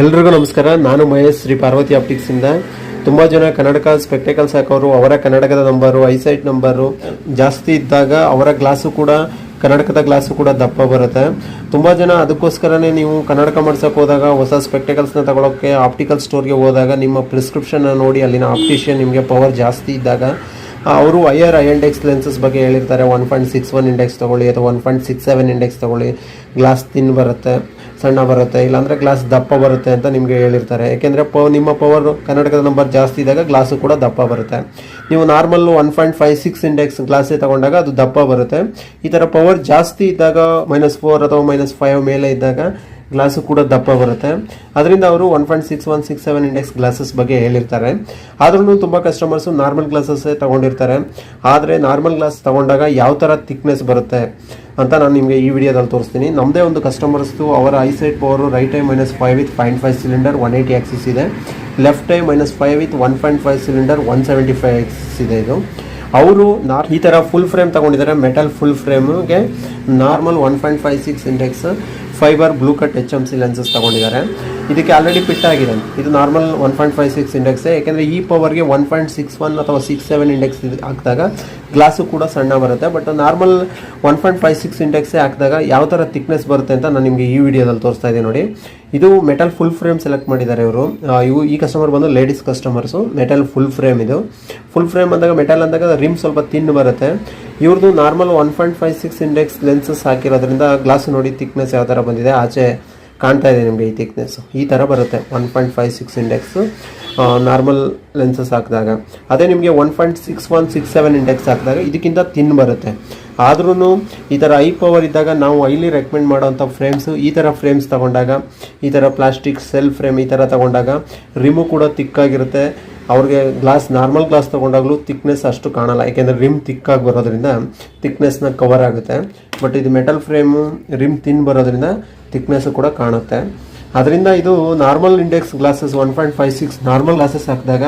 ಎಲ್ರಿಗೂ ನಮಸ್ಕಾರ. ನಾನು ಮಹೇಶ್ ಶ್ರೀ ಪಾರ್ವತಿ ಆಪ್ಟಿಕ್ಸ್ ಇಂದ. ತುಂಬಾ ಜನ ಕನ್ನಡಕ ಸ್ಪೆಕ್ಟೇಕಲ್ಸ್ ಹಾಕೋರು, ಅವರ ಕನ್ನಡಕದ ನಂಬರು ಐಸೈಟ್ ನಂಬರು ಜಾಸ್ತಿ ಇದ್ದಾಗ ಅವರ ಗ್ಲಾಸು ಕೂಡ, ಕನ್ನಡಕದ ಗ್ಲಾಸು ಕೂಡ ದಪ್ಪ ಬರುತ್ತೆ. ತುಂಬಾ ಜನ ಅದಕ್ಕೋಸ್ಕರನೇ ನೀವು ಕನ್ನಡಕ ಮಾಡ್ಸೋಕೆ ಹೋದಾಗ, ಹೊಸ ಸ್ಪೆಕ್ಟಕಲ್ಸ್ನ ತಗೊಳಕ್ಕೆ ಆಪ್ಟಿಕಲ್ ಸ್ಟೋರ್ಗೆ ಹೋದಾಗ, ನಿಮ್ಮ ಪ್ರಿಸ್ಕ್ರಿಪ್ಷನ್ ನೋಡಿ, ಅಲ್ಲಿನ ಆಪ್ಟಿಷಿಯನ್ ನಿಮಗೆ ಪವರ್ ಜಾಸ್ತಿ ಇದ್ದಾಗ ಅವರು ಐಯರ್ ಐ ಇಂಡೆಕ್ಸ್ ಲೆನ್ಸಸ್ ಬಗ್ಗೆ ಹೇಳಿರ್ತಾರೆ. One point six one index ತಗೊಳ್ಳಿ ಅಥವಾ one point six seven index ತಗೊಳ್ಳಿ ಗ್ಲಾಸ್ ತಿನ್ ಬರುತ್ತೆ. ಸಣ್ಣ ಬರುತ್ತೆ, ಇಲ್ಲಾಂದ್ರೆ ಗ್ಲಾಸ್ ದಪ್ಪ ಬರುತ್ತೆ ಅಂತ ನಿಮಗೆ ಹೇಳಿರ್ತಾರೆ. ಯಾಕೆಂದ್ರೆ ಪ ನಿಮ್ಮ ಪವರ್ ಕರ್ನಾಟಕದ ನಂಬರ್ ಜಾಸ್ತಿ ಇದ್ದಾಗ ಗ್ಲಾಸು ಕೂಡ ದಪ್ಪ ಬರುತ್ತೆ. ನೀವು normal one point five six index ಗ್ಲಾಸೇ ತಗೊಂಡಾಗ ಅದು ದಪ್ಪ ಬರುತ್ತೆ. ಈ ಥರ ಪವರ್ ಜಾಸ್ತಿ ಇದ್ದಾಗ ಮೈನಸ್ ಫೋರ್ ಅಥವಾ ಮೈನಸ್ ಫೈವ್ ಮೇಲೆ ಇದ್ದಾಗ ಗ್ಲಾಸು ಕೂಡ ದಪ್ಪ ಬರುತ್ತೆ. ಅದರಿಂದ ಅವರು one point six one six seven index glasses ಬಗ್ಗೆ ಹೇಳಿರ್ತಾರೆ. ಆದ್ರೂ ತುಂಬ ಕಸ್ಟಮರ್ಸು ನಾರ್ಮಲ್ ಗ್ಲಾಸಸ್ಸೇ ತಗೊಂಡಿರ್ತಾರೆ. ಆದರೆ ನಾರ್ಮಲ್ ಗ್ಲಾಸ್ ತಗೊಂಡಾಗ ಯಾವ ಥರ ಥಿಕ್ನೆಸ್ ಬರುತ್ತೆ? ಅಂತ ನಾನು ನಿಮಗೆ ಈ ವಿಡಿಯೋದಲ್ಲಿ ತೋರಿಸ್ತೀನಿ. ನಮ್ಮದೇ ಒಂದು ಕಸ್ಟಮರ್ಸ್ದು ಅವರ eyesight power right eye minus five with point five cylinder one eighty axis ಇದೆ. Left eye minus five with one point five cylinder one seventy five axis ಇದೆ ಇದು. ಅವರು ನಾರ್ ಈ ಥರ ಫುಲ್ ಫ್ರೇಮ್ ತಗೊಂಡಿದ್ದಾರೆ metal full ಫ್ರೇಮ್ಗೆ normal one point five six index fiber blue cut H M C lenses ತಗೊಂಡಿದ್ದಾರೆ. ಇದಕ್ಕೆ ಆಲ್ರೆಡಿ ಫಿಟ್ ಆಗಿದೆ. ಇದು normal one point five six index ಯಾಕೆಂದರೆ ಈ ಪವರ್ಗೆ ಒನ್ ಪಾಯಿಂಟ್ ಸಿಕ್ಸ್ ಒನ್ ಅಥವಾ ಸಿಕ್ಸ್ ಸೆವೆನ್ ಇಂಡೆಕ್ಸ್ ಹಾಕಿದಾಗ glass ಕೂಡ ಸಣ್ಣ ಬರುತ್ತೆ. But normal one point five six ಇಂಡೆಕ್ಸೇ ಹಾಕಿದಾಗ ಯಾವ ಥರ ಥಿಕ್ನೆಸ್ ಬರುತ್ತೆ ಅಂತ ನಾನು ನಿಮಗೆ ಈ ವಿಡಿಯೋದಲ್ಲಿ ತೋರಿಸ್ತಾ ಇದ್ದೀನಿ ನೋಡಿ. ಇದು ಮೆಟಲ್ ಫುಲ್ ಫ್ರೇಮ್ ಸೆಲೆಕ್ಟ್ ಮಾಡಿದ್ದಾರೆ ಇವರು. ಇವು ಈ ಕಸ್ಟಮರ್ ಬಂದು ladies customers metal full frame ಇದು. ಫುಲ್ ಫ್ರೇಮ್ ಅಂದಾಗ ಮೆಟಲ್ ಅಂದಾಗ ರಿಮ್ ಸ್ವಲ್ಪ ತಿನ್ ಬರುತ್ತೆ. ಇವ್ರದ್ದು normal one point five six index lenses ಹಾಕಿರೋದ್ರಿಂದ ಗ್ಲಾಸ್ ನೋಡಿ ತಿಕ್ನೆಸ್ ಯಾವ ಥರ ಬಂದಿದೆ, ಆಚೆ ಕಾಣ್ತಾ ಇದೆ ನಿಮಗೆ ಈ ಥಿಕ್ನೆಸ್ ಈ ಥರ ಬರುತ್ತೆ one point five six index normal lenses ಹಾಕಿದಾಗ. ಅದೇ ನಿಮಗೆ one point six one six seven index ಹಾಕಿದಾಗ ಇದಕ್ಕಿಂತ ತಿನ್ ಬರುತ್ತೆ. ಆದ್ರೂ ಈ ಥರ ಐ ಪವರ್ ಇದ್ದಾಗ ನಾವು ಐಲಿ ರೆಕಮೆಂಡ್ ಮಾಡೋವಂಥ ಫ್ರೇಮ್ಸು ಈ ಥರ ಫ್ರೇಮ್ಸ್ ತಗೊಂಡಾಗ, ಈ ಥರ ಪ್ಲಾಸ್ಟಿಕ್ ಸೆಲ್ ಫ್ರೇಮ್ ಈ ಥರ ತಗೊಂಡಾಗ ರಿಮು ಕೂಡ ತಿಕ್ಕಾಗಿರುತ್ತೆ ಅವ್ರಿಗೆ ಗ್ಲಾಸ್ ನಾರ್ಮಲ್ ಗ್ಲಾಸ್ ತೊಗೊಂಡಾಗಲೂ ತಿಕ್ನೆಸ್ ಅಷ್ಟು ಕಾಣಲ್ಲ. ಯಾಕೆಂದರೆ ರಿಮ್ ತಿಕ್ಕಾಗಿ ಬರೋದ್ರಿಂದ ತಿಕ್ನೆಸ್ನ ಕವರ್ ಆಗುತ್ತೆ. ಬಟ್ ಇದು ಮೆಟಲ್ ಫ್ರೇಮು ರಿಮ್ ತಿನ್ ಬರೋದ್ರಿಂದ ತಿಕ್ನೆಸ್ ಕೂಡ ಕಾಣುತ್ತೆ. ಅದರಿಂದ ಇದು normal index glasses one point five six normal glasses ಹಾಕಿದಾಗ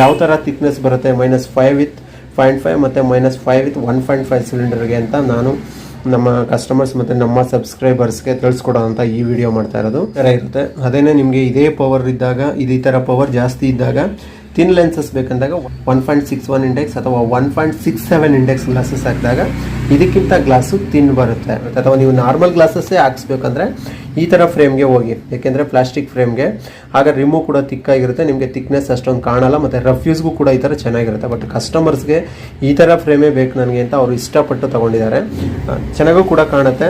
ಯಾವ ಥರ ತಿಕ್ನೆಸ್ ಬರುತ್ತೆ? Minus five with point five ಮತ್ತು minus five with one point five ಸಿಲಿಂಡರ್ಗೆ ಅಂತ ನಾನು ನಮ್ಮ ಕಸ್ಟಮರ್ಸ್ ಮತ್ತು ನಮ್ಮ ಸಬ್ಸ್ಕ್ರೈಬರ್ಸ್ಗೆ ಅಂತ ಈ ವಿಡಿಯೋ ಮಾಡ್ತಾ ಇರೋದು. ಥರ ಇರುತ್ತೆ. ಅದೇನೇ ನಿಮಗೆ ಇದೇ ಪವರ್ ಇದ್ದಾಗ, ಇದು ಈ ಥರ ಪವರ್ ಜಾಸ್ತಿ ಇದ್ದಾಗ thin lenses ಬೇಕಂದಾಗ one point six one index ಅಥವಾ one point six seven index glasses ಹಾಕಿದಾಗ ಇದಕ್ಕಿಂತ ಗ್ಲಾಸು ತಿನ್ ಬರುತ್ತೆ. ಅಥವಾ ನೀವು ನಾರ್ಮಲ್ ಗ್ಲಾಸಸ್ಸೇ ಹಾಕ್ಸ್ಬೇಕಂದ್ರೆ ಈ ಥರ ಫ್ರೇಮ್ಗೆ ಹೋಗಿ ಯಾಕೆಂದರೆ ಪ್ಲಾಸ್ಟಿಕ್ ಫ್ರೇಮ್ಗೆ ಆಗ ರಿಮೂವ್ ಕೂಡ ತಿಕ್ಕಾಗಿರುತ್ತೆ, ನಿಮಗೆ ತಿಕ್ನೆಸ್ ಅಷ್ಟೊಂದು ಕಾಣಲ್ಲ, ಮತ್ತು ರಫ್ಯೂಸ್ಗೂ ಕೂಡ ಈ ಥರ ಚೆನ್ನಾಗಿರುತ್ತೆ. ಬಟ್ ಕಸ್ಟಮರ್ಸ್ಗೆ ಈ ಥರ ಫ್ರೇಮೇ ಬೇಕು ನನಗೆ ಅಂತ ಅವರು ಇಷ್ಟಪಟ್ಟು ತಗೊಂಡಿದ್ದಾರೆ. ಚೆನ್ನಾಗೂ ಕೂಡ ಕಾಣುತ್ತೆ.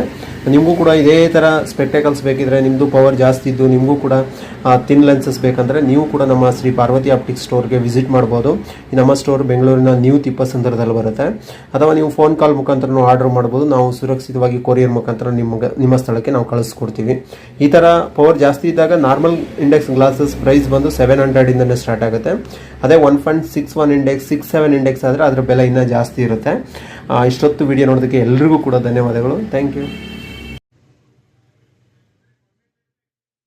ನಿಮಗೂ ಕೂಡ ಇದೇ ಥರ ಸ್ಪೆಕ್ಟೇಕಲ್ಸ್ ಬೇಕಿದ್ರೆ ನಿಮ್ಮದು ಪವರ್ ಜಾಸ್ತಿ ಇದ್ದು, ನಿಮಗೂ ಕೂಡ ತಿನ್ ಲೆನ್ಸಸ್ ಬೇಕಂದರೆ ನೀವು ಕೂಡ ನಮ್ಮ ಶ್ರೀ ಪಾರ್ವತಿ ಆಪ್ಟಿಕ್ ಸ್ಟೋರ್ಗೆ ವಿಸಿಟ್ ಮಾಡ್ಬೋದು. ನಮ್ಮ ಸ್ಟೋರ್ ಬೆಂಗಳೂರಿನ ನ್ಯೂ ತಿಪ್ಪಸಂದ್ರದಲ್ಲಿ ಬರುತ್ತೆ. ಅಥವಾ ನೀವು ಫೋನ್ ಕಾಲ್ ಮುಖಾಂತರ ಆರ್ಡರ್ ಮಾಡ್ಬೋದು, ನಾವು ಸುರಕ್ಷಿತವಾಗಿ ಕೊರಿಯರ್ ಮುಖಾಂತರ ನಿಮಗೆ, ನಿಮ್ಮ ಸ್ಥಳಕ್ಕೆ ನಾವು ಕಳಿಸ್ಕೊಡ್ತೀವಿ. ಈ ಥರ ಪವರ್ ಜಾಸ್ತಿ ಇದ್ದಾಗ ನಾರ್ಮಲ್ ಇಂಡೆಕ್ಸ್ ಗ್ಲಾಸಸ್ ಪ್ರೈಸ್ ಬಂದು ಸೆವೆನ್ ಹಂಡ್ರೆಡಿಂದನೇ ಸ್ಟಾರ್ಟ್ ಆಗುತ್ತೆ. ಅದೇ one point six one index six seven index ಆದರೆ ಅದರ ಬೆಲೆ ಇನ್ನೂ ಜಾಸ್ತಿ ಇರುತ್ತೆ. ಇಷ್ಟೊತ್ತು ವಿಡಿಯೋ ನೋಡೋದಕ್ಕೆ ಎಲ್ರಿಗೂ ಕೂಡ ಧನ್ಯವಾದಗಳು. Thank you